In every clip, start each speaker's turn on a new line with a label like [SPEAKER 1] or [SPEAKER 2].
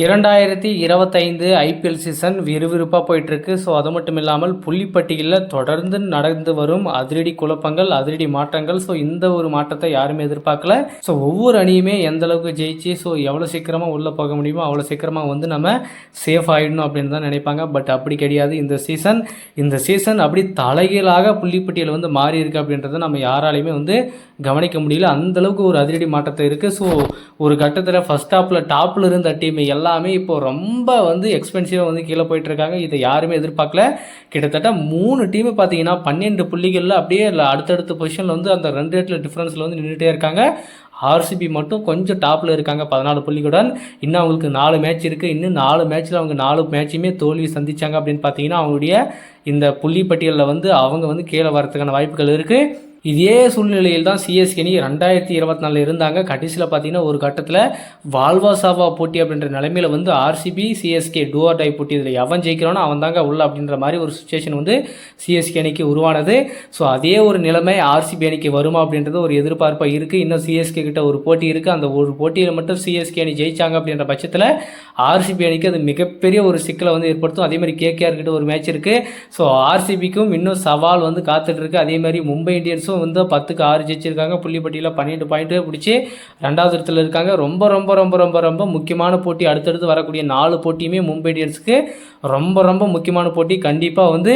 [SPEAKER 1] இரண்டாயிரத்தி இருபத்தைந்து IPL season விறுவிறுப்பாக போயிட்டுருக்கு. ஸோ அது மட்டும் இல்லாமல் புள்ளிப்பட்டியலில் தொடர்ந்து நடந்து வரும் அதிரடி குழப்பங்கள் அதிரடி மாற்றங்கள். ஸோ இந்த ஒரு மாற்றத்தை யாருமே எதிர்பார்க்கல. ஸோ ஒவ்வொரு அணியுமே எந்த அளவுக்கு ஜெயிச்சு ஸோ எவ்வளோ சீக்கிரமாக உள்ளே போக முடியுமோ அவ்வளோ சீக்கிரமாக வந்து நம்ம சேஃப் ஆகிடணும் அப்படின்னு தான் நினைப்பாங்க. பட் அப்படி கிடையாது. இந்த சீசன் இந்த சீசன் அப்படி தலைகீழாக புள்ளிப்பட்டியல் வந்து மாறி இருக்கு அப்படின்றத நம்ம யாராலையுமே வந்து கவனிக்க முடியல. அந்த அளவுக்கு ஒரு அதிரடி மாற்றத்தை இருக்குது ஸோ ஒரு கட்டத்தில் ஃபஸ்ட் டாப்பில் டாப்பில் இருந்த டீம் எல்லாம் எல்லாமே இப்போ ரொம்ப வந்து எக்ஸ்பென்சிவாக வந்து கீழே போயிட்டுருக்காங்க. இதை யாருமே எதிர்பார்க்கல. கிட்டத்தட்ட மூணு டீம் பார்த்தீங்கன்னா பன்னெண்டு புள்ளிகளில் அப்படியே இல்லை அடுத்தடுத்த பொசிஷனில் வந்து அந்த ரெண்டு ரேட்டில் டிஃப்ரென்ஸில் வந்து நின்றுட்டே இருக்காங்க. ஆர்சிபி மட்டும் கொஞ்சம் டாப்பில் இருக்காங்க பதினாலு புள்ளிகளுடன். இன்னும் அவங்களுக்கு நாலு மேட்ச் இருக்குது இன்னும் நாலு மேட்ச்சில் அவங்க நாலு மேட்சுமே தோல்வி சந்தித்தாங்க அப்படின்னு பார்த்தீங்கன்னா அவங்களுடைய இந்த புள்ளி பட்டியலில் வந்து அவங்க வந்து கீழே வரதுக்கான வாய்ப்புகள் இருக்குது இதே சூழ்நிலையில் தான் சிஎஸ்கே அணி ரெண்டாயிரத்தி இருபத்தி நாலில் இருந்தாங்க. கடைசியில் பார்த்தீங்கன்னா ஒரு கட்டத்தில் வால்வாசாவா போட்டி அப்படின்ற நிலைமையில் வந்து ஆர்சிபி சிஎஸ்கே டூஆர் டை போட்டி. இதில் எவன் ஜெயிக்கிறானோ அவன் தாங்க உள்ள அப்படின்ற மாதிரி ஒரு சுச்சுவேஷன் வந்து சிஎஸ்கே அணிக்கு உருவானது. ஸோ அதே ஒரு நிலைமை ஆர்சிபி அணிக்கு வருமா அப்படின்றது ஒரு எதிர்பார்ப்பாக இருக்குது இன்னும் சிஎஸ்கே கிட்ட ஒரு போட்டி இருக்குது அந்த ஒரு போட்டியில் மட்டும் சிஎஸ்கே அணி ஜெயிச்சாங்க அப்படின்ற பட்சத்தில் ஆர்சிபி அணிக்கு அது மிகப்பெரிய ஒரு சிக்கலை வந்து ஏற்படுத்தும். அதேமாதிரி கேகேஆர் கிட்ட ஒரு மேட்ச் இருக்குது ஸோ ஆர்சிபிக்கும் இன்னும் சவால் வந்து காத்துட்ருக்கு அதே மாதிரி மும்பை இந்தியன்ஸும் வந்து பத்துக்கு ஆறு ஜெயிச்சிருக்காங்க. புள்ளிப்பட்டியில் பன்னெண்டு பாயிண்ட்டு பிடிச்சி ரெண்டாவது இடத்துல இருக்காங்க. ரொம்ப ரொம்ப ரொம்ப ரொம்ப ரொம்ப முக்கியமான போட்டி அடுத்தடுத்து வரக்கூடிய நாலு போட்டியுமே மும்பை இந்தியன்ஸுக்கு ரொம்ப ரொம்ப முக்கியமான போட்டி. கண்டிப்பாக வந்து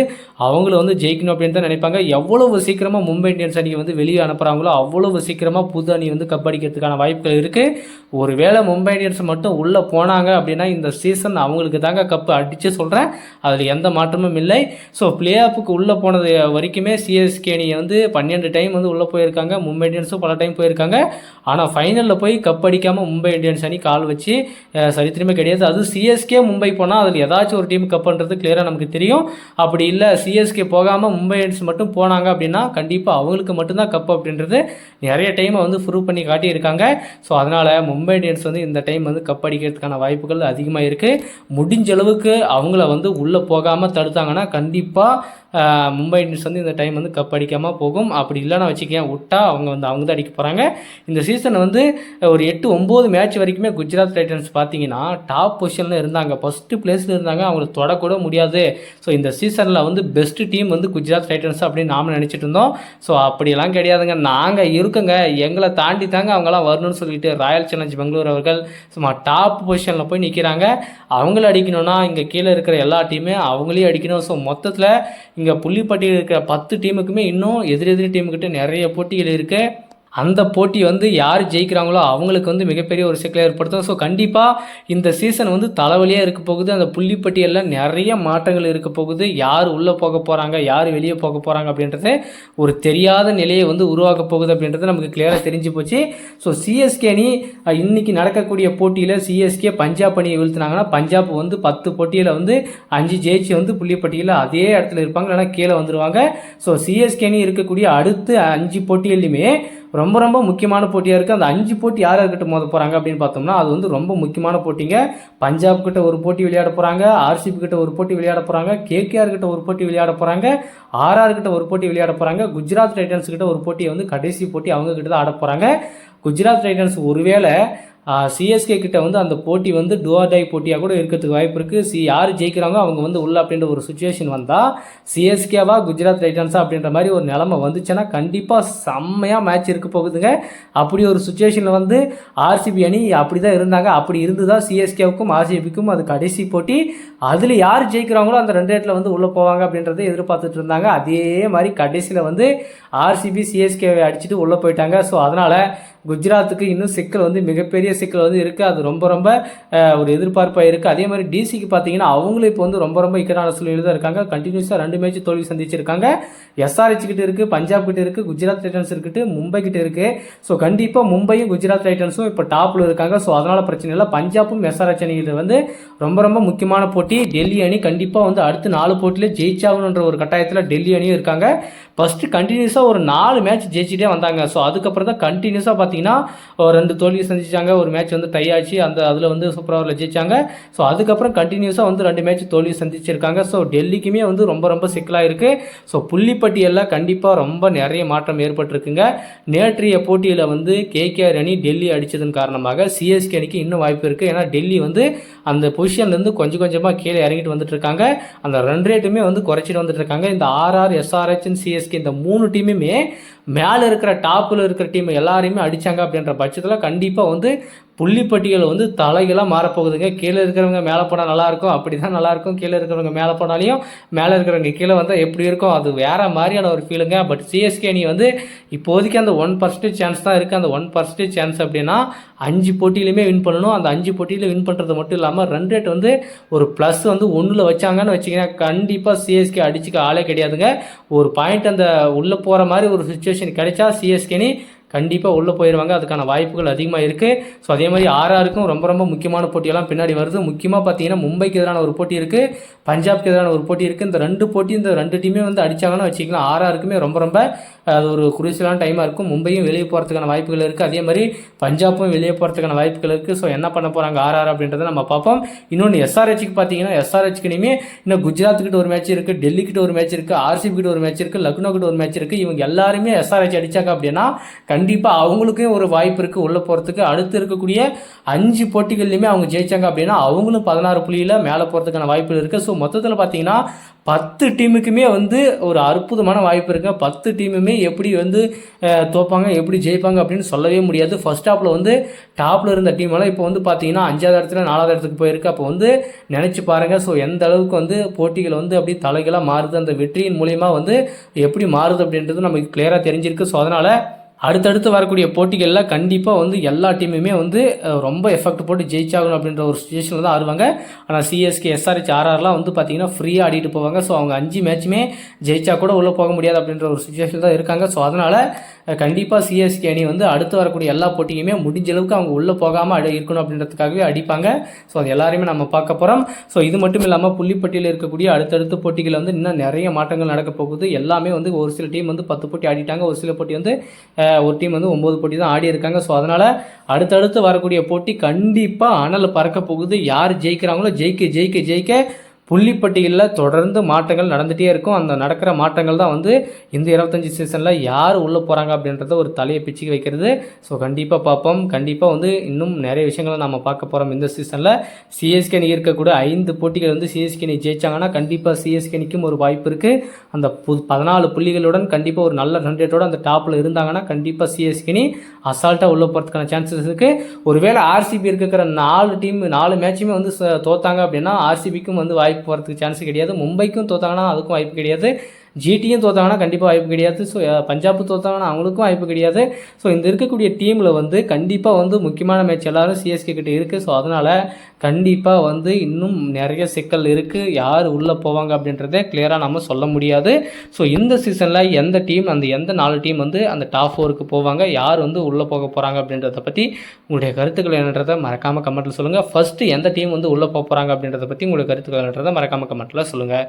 [SPEAKER 1] அவங்கள வந்து ஜெயிக்கணும் அப்படின்னு தான் நினைப்பாங்க. எவ்வளவு சீக்கிரமாக மும்பை இந்தியன்ஸ் அணியை வந்து வெளியே அனுப்புகிறாங்களோ அவ்வளவு சீக்கிரமாக புது அணி வந்து கப் அடிக்கிறதுக்கான வாய்ப்புகள் இருக்குது ஒருவேளை மும்பை இந்தியன்ஸ் மட்டும் உள்ளே போனாங்க அப்படின்னா இந்த சீசன் அவங்களுக்கு தாங்க கப்பு அடித்து சொல்கிறேன் அதில் எந்த மாற்றமும் இல்லை. ஸோ பிளே ஆஃபுக்கு உள்ளே போனது வரைக்குமே சிஎஸ்கே அணி வந்து பன்னெண்டு டைம் வந்து உள்ளே போயிருக்காங்க. மும்பை இந்தியன்ஸும் பல டைம் போயிருக்காங்க. ஆனால் ஃபைனலில் போய் கப் அடிக்காமல் மும்பை இந்தியன்ஸ் அணி கால் வச்சு சரித்திரமே கிடையாது. அது சிஎஸ்கே மும்பை போனால் அதில் ஏதாச்சும் ஒரு டீம் கப்புன்றது கிளியராக நமக்கு தெரியும். அப்படி இல்லை சிஎஸ்கே போகாமல் மும்பை இந்தியன்ஸ் மட்டும் போனாங்க அப்படின்னா கண்டிப்பாக அவங்களுக்கு மட்டும்தான் கப் அப்படின்றது நிறைய டைமை வந்து ப்ரூவ் பண்ணி காட்டியிருக்காங்க. ஸோ அதனால் மும்பை இந்தியன்ஸ் வந்து இந்த டைம் வந்து கப் அடிக்கிறதுக்கான வாய்ப்புகள் அதிகமாக இருக்குது முடிஞ்ச அளவுக்கு அவங்கள வந்து உள்ளே போகாமல் தடுத்தாங்கன்னா கண்டிப்பாக மும்பை இந்தியன்ஸ் வந்து இந்த டைம் வந்து கப் அடிக்காமல் போகும். அப்படி இல்லைன்னா வச்சுக்கேன் விட்டா அவங்க வந்து அவங்க தான் அடிக்க போகிறாங்க இந்த சீசன் வந்து ஒரு எட்டு ஒம்பது மேட்ச் வரைக்குமே குஜராத் டைட்டன்ஸ் பார்த்தீங்கன்னா டாப் பொசிஷனில் இருந்தாங்க. ஃபஸ்ட்டு பிளேஸில் இருந்தாங்க. அவங்களை தொடக்கூட முடியாது. ஸோ இந்த சீசனில் வந்து பெஸ்ட் டீம் வந்து குஜராத் டைட்டன்ஸ் அப்படின்னு நாம நினச்சிட்டு இருந்தோம் ஸோ அப்படியெல்லாம் கிடையாதுங்க. நாங்கள் இருக்கோங்க. எங்களை தாண்டி தாங்க அவங்களாம் வரணும்னு சொல்லிட்டு ராயல் சேலஞ்ச் பெங்களூர் அவர்கள் சும்மா டாப் பொசிஷனில் போய் நிற்கிறாங்க அவங்கள அடிக்கணும்னா இங்கே கீழே இருக்கிற எல்லா டீமே அவங்களையும் அடிக்கணும். ஸோ மொத்தத்தில் இங்கே புள்ளிப்பட்டியில் இருக்கிற பத்து டீமுக்குமே இன்னும் எதிர் எதிர் டீமுக்கிட்ட நிறைய போட்டிகள் இருக்குது அந்த போட்டி வந்து யார் ஜெயிக்கிறாங்களோ அவங்களுக்கு வந்து மிகப்பெரிய ஒரு சிக்கலை ஏற்படுத்தும். ஸோ கண்டிப்பாக இந்த சீசன் வந்து தலைவலியாக இருக்க போகுது. அந்த புள்ளிப்பட்டியலில் நிறைய மாற்றங்கள் இருக்க போகுது. யார் உள்ளே போக போகிறாங்க யார் வெளியே போக போகிறாங்க அப்படின்றது ஒரு தெரியாத நிலையை வந்து உருவாக்க போகுது அப்படின்றது நமக்கு கிளியராக தெரிஞ்சு போச்சு. ஸோ சிஎஸ்கே அணி இன்றைக்கி நடக்கக்கூடிய போட்டியில் சிஎஸ்கே பஞ்சாப் அணியை வீழ்த்தினாங்கன்னா பஞ்சாப் வந்து பத்து போட்டியில் வந்து அஞ்சு ஜெயிச்சு வந்து புள்ளிப்பட்டியில் அதே இடத்துல இருப்பாங்க. இல்லைனா கீழே வந்துருவாங்க. ஸோ சிஎஸ்கே அணி இருக்கக்கூடிய அடுத்து அஞ்சு போட்டியிலையுமே ரொம்ப ரொம்ப முக்கியமான போட்டியாக இருக்குது அந்த அஞ்சு போட்டி யார் யார்கிட்ட மோத போகிறாங்க அப்படின்னு பார்த்தோம்னா அது வந்து ரொம்ப முக்கியமான போட்டிங்க. பஞ்சாப் கிட்ட ஒரு போட்டி விளையாட போகிறாங்க ஆர்சிபி கிட்ட ஒரு போட்டி விளையாட போகிறாங்க கேகேஆர் கிட்ட ஒரு போட்டி விளையாட போகிறாங்க ஆர்ஆர் கிட்ட ஒரு போட்டி விளையாட போகிறாங்க குஜராத் டைட்டன்ஸ் கிட்ட ஒரு போட்டியை வந்து கடைசி போட்டி அவங்க கிட்ட தான் ஆட போகிறாங்க குஜராத் டைட்டன்ஸ் ஒருவேளை சிஎஸ்கே கிட்ட வந்து அந்த போட்டி வந்து டை போட்டியாக கூட இருக்கிறதுக்கு வாய்ப்பு இருக்குது சி யார் ஜெயிக்கிறாங்களோ அவங்க வந்து உள்ள அப்படின்ற ஒரு சுச்சுவேஷன் வந்தால் சிஎஸ்கேவா குஜராத் டைட்டன்ஸா அப்படின்ற மாதிரி ஒரு நிலமை வந்துச்சுன்னா கண்டிப்பாக செம்மையாக மேட்ச் இருக்க போகுதுங்க. அப்படி ஒரு சுச்சுவேஷனில் வந்து ஆர்சிபி அணி அப்படி தான் இருந்தாங்க அப்படி இருந்து தான் சிஎஸ்கேவுக்கும் ஆர்சிபிக்கும் அது கடைசி போட்டி. அதில் யார் ஜெயிக்கிறாங்களோ அந்த ரெண்டு இடத்துல வந்து உள்ளே போவாங்க அப்படின்றத எதிர்பார்த்துட்டு இருந்தாங்க. அதே மாதிரி கடைசியில் வந்து ஆர்சிபி சிஎஸ்கேவை அடிச்சுட்டு உள்ளே போயிட்டாங்க. ஸோ அதனால் குஜராத்துக்கு இன்னும் சிக்கல் வந்து மிகப்பெரிய சிக்கல் வந்து இருக்குது அது ரொம்ப ரொம்ப ஒரு எதிர்பார்ப்பாக இருக்குது அதே மாதிரி டிசிக்கு பார்த்தீங்கன்னா அவங்களும் இப்போ வந்து ரொம்ப ரொம்ப இக்கடான சூழ்நிலையில் தான் இருக்காங்க. கண்டினியூஸாக ரெண்டு மேட்ச் தோல்வி சந்திச்சிருக்காங்க. எஸ்ஆர்ஹெச் கிட்ட இருக்குது பஞ்சாப் கிட்ட இருக்குது குஜராத் டைட்டன்ஸ் இருக்குது மும்பை கிட்ட இருக்குது ஸோ கண்டிப்பாக மும்பையும் குஜராத் டைட்டன்ஸும் இப்போ டாப்பில் இருக்காங்க. ஸோ அதனால் பிரச்சனை இல்லை. பஞ்சாப்பும் எஸ்ஆர்ஹெச் அணியில் வந்து ரொம்ப ரொம்ப முக்கியமான போட்டி. டெல்லி அணி கண்டிப்பாக வந்து அடுத்து நாலு போட்டியில் ஜெயிச்சாகணுன்ற ஒரு கட்டாயத்தில் டெல்லி அணியும் இருக்காங்க. ஃபஸ்ட்டு கண்டினியூஸாக கண்டினியூஸாக ஒரு நாலு மேட்ச் ஜெயிச்சிட்டே வந்தாங்க. ஸோ அதுக்கப்புறம் தான் கண்டினியூஸாக பார்த்தீங்கன்னா ஒரு ரெண்டு தோல்வி சந்திச்சாங்க. ஒரு மேட்ச் வந்து டை ஆச்சு. அந்த அதில் வந்து சூப்பர் ஓவரில் ஜெயிச்சாங்க. ஸோ அதுக்கப்புறம் கண்டினியூஸாக வந்து ரெண்டு மேட்ச் தோல்வி சந்திச்சிருக்காங்க. ஸோ டெல்லிக்குமே வந்து ரொம்ப ரொம்ப சிக்கலாக இருக்குது ஸோ புள்ளிப்பட்டியலில் கண்டிப்பாக ரொம்ப நிறைய மாற்றம் ஏற்பட்டிருக்குங்க. நேற்றைய போட்டியில் வந்து கேகேஆர் அணி டெல்லி அடித்ததன் காரணமாக சிஎஸ்கே அணிக்கு இன்னும் வாய்ப்பு இருக்குது ஏன்னா டெல்லி வந்து அந்த பொசிஷன்லேருந்து கொஞ்சம் கொஞ்சமாக கீழே இறங்கிட்டு வந்துட்டு இருக்காங்க. அந்த ரன் ரேட்டுமே வந்து குறைச்சிட்டு வந்துட்டு இருக்காங்க. இந்த ஆர்ஆர் எஸ்ஆர்ஹெச் சிஎஸ்கே இந்த மூணு டீமுமே மேலே இருக்கிற டாப்பில் இருக்கிற டீம் எல்லாரையுமே அடித்தாங்க அப்படின்ற பட்சத்தில் கண்டிப்பாக வந்து புள்ளிப்பட்டியல் வந்து தலைகளாக மாறப்போகுதுங்க. கீழே இருக்கிறவங்க மேலே போனால் நல்லாயிருக்கும் அப்படி தான் நல்லாயிருக்கும். கீழே இருக்கிறவங்க மேலே போனாலையும் மேலே இருக்கிறவங்க கீழே வந்தால் எப்படி இருக்கும்? அது வேறு மாதிரியான ஒரு ஃபீலுங்க பட் சிஎஸ்கே நீ வந்து இப்போதைக்கு அந்த ஒன் பர்சன்டேஜ் சான்ஸ் தான் இருக்குது அந்த ஒன் பர்சன்டேஜ் சான்ஸ் அப்படின்னா அஞ்சு போட்டியிலுமே வின் பண்ணணும். அந்த அஞ்சு போட்டியில் வின் பண்ணுறது மட்டும் இல்லாமல் ரன் ரேட் வந்து ஒரு ப்ளஸ் வந்து ஒன்றில் வச்சாங்கன்னு வச்சிங்கன்னா கண்டிப்பாக சிஎஸ்கே அடிச்சுக்க ஆளே கிடையாதுங்க. ஒரு பாயிண்ட் அந்த உள்ளே போகிற மாதிரி ஒரு சுச்சுவேஷன் கிடைச்சா சிஎஸ்கேனி கண்டிப்பாக உள்ளே போயிடுவாங்க அதுக்கான வாய்ப்புகள் அதிகமாக இருக்குது ஸோ அதே மாதிரி ஆர்ஆருக்கும் ரொம்ப ரொம்ப முக்கியமான போட்டியெல்லாம் பின்னாடி வருது. முக்கியமாக பார்த்தீங்கன்னா மும்பைக்கு எதிரான ஒரு போட்டி இருக்குது பஞ்சாப்க்கு எதிரான ஒரு போட்டி இருக்குது இந்த ரெண்டு போட்டி இந்த ரெண்டு டீமே வந்து அடித்தாங்கன்னு வச்சுக்கலாம் ஆர்ஆருக்குமே ரொம்ப ரொம்ப அது ஒரு குருசியலான டைமாக இருக்கும். மும்பையும் வெளியே போகிறதுக்கான வாய்ப்புகள் இருக்குது அதே மாதிரி பஞ்சாப்பும் வெளியே போகிறதுக்கான வாய்ப்புகள் இருக்குது ஸோ என்ன பண்ண போகிறாங்க ஆர்ஆர் அப்படின்றத நம்ம பார்ப்போம். இன்னொன்று எஸ்ஆர்ஹெச்சுக்கு பார்த்தீங்கன்னா எஸ்ஆர்ஹெச்க்கு இனிமே இன்னும் குஜராத்துக்கிட்ட ஒரு மேட்ச் இருக்குது டெல்லிக்கிட்ட ஒரு மேட்ச் இருக்குது ஆர்சிபி கிட்ட ஒரு மேட்ச் இருக்குது லக்னோ கிட்ட ஒரு மேட்ச் இருக்குது இவங்க எல்லாருமே எஸ்ஆர்ஹெச் அடித்தாங்க அப்படின்னா கண்டிப்பாக அவங்களுக்கும் ஒரு வாய்ப்பு இருக்குது உள்ளே போகிறதுக்கு அடுத்து இருக்கக்கூடிய அஞ்சு போட்டிகள்லையுமே அவங்க ஜெயிச்சாங்க அப்படின்னா அவங்களும் பதினாறு புள்ளியில் மேலே போகிறதுக்கான வாய்ப்புகள் இருக்குது ஸோ மொத்தத்தில் பார்த்தீங்கன்னா பத்து டீமுக்குமே வந்து ஒரு அற்புதமான வாய்ப்பு இருக்குது பத்து டீமுமே எப்படி வந்து தோப்பாங்க எப்படி ஜெயிப்பாங்க அப்படின்னு சொல்லவே முடியாது. ஃபர்ஸ்ட் ஹாப்பில் வந்து டாப்பில் இருந்த டீம் எல்லாம் இப்போ வந்து பார்த்தீங்கன்னா அஞ்சாவது இடத்துல நாலாவது இடத்துக்கு போயிருக்கு. அப்போ வந்து நினச்சி பாருங்கள் ஸோ எந்த அளவுக்கு வந்து போட்டிகள் வந்து அப்படி தலைகளாக மாறுது. அந்த வெற்றியின் மூலயமா வந்து எப்படி மாறுது அப்படின்றது நமக்கு கிளியராக தெரிஞ்சிருக்கு. ஸோ அதனால் அடுத்தடுத்து வரக்கூடிய போட்டிகளில் கண்டிப்பாக வந்து எல்லா டீமுமே வந்து ரொம்ப எஃபெக்ட் போட்டு ஜெயிச்சாகணும் அப்படின்ற ஒரு சுச்சுவேஷனில் தான் ஆடுவாங்க. ஆனால் சிஎஸ்கே எஸ்ஆர்ஹெச் ஆர்ஆர்லாம் வந்து பார்த்தீங்கன்னா ஃப்ரீயாக ஆடிட்டு போவாங்க. ஸோ அவங்க அஞ்சு மேட்ச்சுமே ஜெயிச்சா கூட உள்ளே போக முடியாது அப்படின்ற ஒரு சுச்சுவேஷன் தான் இருக்காங்க. ஸோ அதனால் கண்டிப்பாக சிஎஸ்கே அணி வந்து அடுத்து வரக்கூடிய எல்லா போட்டியுமே முடிஞ்ச அளவுக்கு அவங்க உள்ளே போகாமல் அடி இருக்கணும் அப்படின்றதுக்காகவே அடிப்பாங்க. ஸோ அது எல்லாருமே நம்ம பார்க்க போகிறோம் ஸோ இது மட்டும் இல்லாமல் புள்ளிப்பட்டியில் இருக்கக்கூடிய அடுத்தடுத்த போட்டிகளில் வந்து இன்னும் நிறைய மாற்றங்கள் நடக்க போகுது. எல்லாமே வந்து ஒரு சில டீம் வந்து பத்து போட்டி ஆடிட்டாங்க. ஒரு சில போட்டி வந்து ஒரு டீம் வந்து ஒம்பது போட்டி தான் ஆடி இருக்காங்க. ஸோ அதனால் அடுத்தடுத்து வரக்கூடிய போட்டி கண்டிப்பாக அனல் பறக்க போகுது. யார் ஜெயிக்கிறாங்களோ ஜெயிக்க ஜெயிக்க ஜெயிக்க புள்ளிப்பட்டியலில் தொடர்ந்து மாற்றங்கள் நடந்துகிட்டே இருக்கும். அந்த நடக்கிற மாற்றங்கள் தான் வந்து இந்த இருபத்தஞ்சி சீசனில் யார் உள்ளே போகிறாங்க அப்படின்றத ஒரு தலையை பிச்சுக்கு வைக்கிறது. ஸோ கண்டிப்பாக பார்ப்போம். கண்டிப்பாக வந்து இன்னும் நிறைய விஷயங்களை நம்ம பார்க்க போகிறோம் இந்த சீசனில் சிஎஸ்கே அணி இருக்கக்கூடிய ஐந்து போட்டிகள் வந்து சிஎஸ்கே அணி ஜெயிச்சாங்கன்னா கண்டிப்பாக சிஎஸ்கே அணிக்கும் ஒரு வாய்ப்பு இருக்குது அந்த பு பதினாலு புள்ளிகளுடன் கண்டிப்பாக ஒரு நல்ல ரன் ரேட்டோட அந்த டாப்பில் இருந்தாங்கன்னா கண்டிப்பாக சிஎஸ்கே அணி அசால்ட்டாக உள்ளே போகிறதுக்கான சான்சஸ் இருக்குது ஒருவேளை ஆர்சிபி இருக்கிற நாலு டீம் நாலு மேட்சுமே வந்து தோத்தாங்க அப்படின்னா ஆர்சிபிக்கும் வந்து வாய்ப்பு போகிறதுக்கு சான்ஸ் கிடையாது. மும்பைக்கும் தோத்தாங்கன்னா அதுக்கும் வாய்ப்பு கிடையாது. ஜிடியும் தோத்தாங்கன்னா கண்டிப்பாக வாய்ப்பு கிடையாது. ஸோ பஞ்சாப் தோத்தாங்கன்னா அவங்களுக்கும் வாய்ப்பு கிடையாது. ஸோ இந்த இருக்கக்கூடிய டீமில் வந்து கண்டிப்பாக வந்து முக்கியமான மேட்ச் எல்லாரும் சிஎஸ்கே கிட்டே இருக்குது ஸோ அதனால் கண்டிப்பாக வந்து இன்னும் நிறைய சிக்கல் இருக்குது யார் உள்ளே போவாங்க அப்படின்றத கிளியராக நம்ம சொல்ல முடியாது. ஸோ இந்த சீசனில் எந்த டீம் அந்த எந்த நாலு டீம் வந்து அந்த டாப் ஃபோருக்கு போவாங்க? யார் வந்து உள்ளே போக போகிறாங்க அப்படின்றத பற்றி உங்களுடைய கருத்துக்கள் என்னன்றதை மறக்காமல் கமெண்ட்டில் சொல்லுங்கள் ஃபஸ்ட்டு எந்த டீம் வந்து உள்ளே போக போகிறாங்க அப்படின்றத பற்றி உங்களுடைய கருத்துக்கள் என்னன்றதை மறக்காமல் கமெண்ட்டில் சொல்லுங்கள்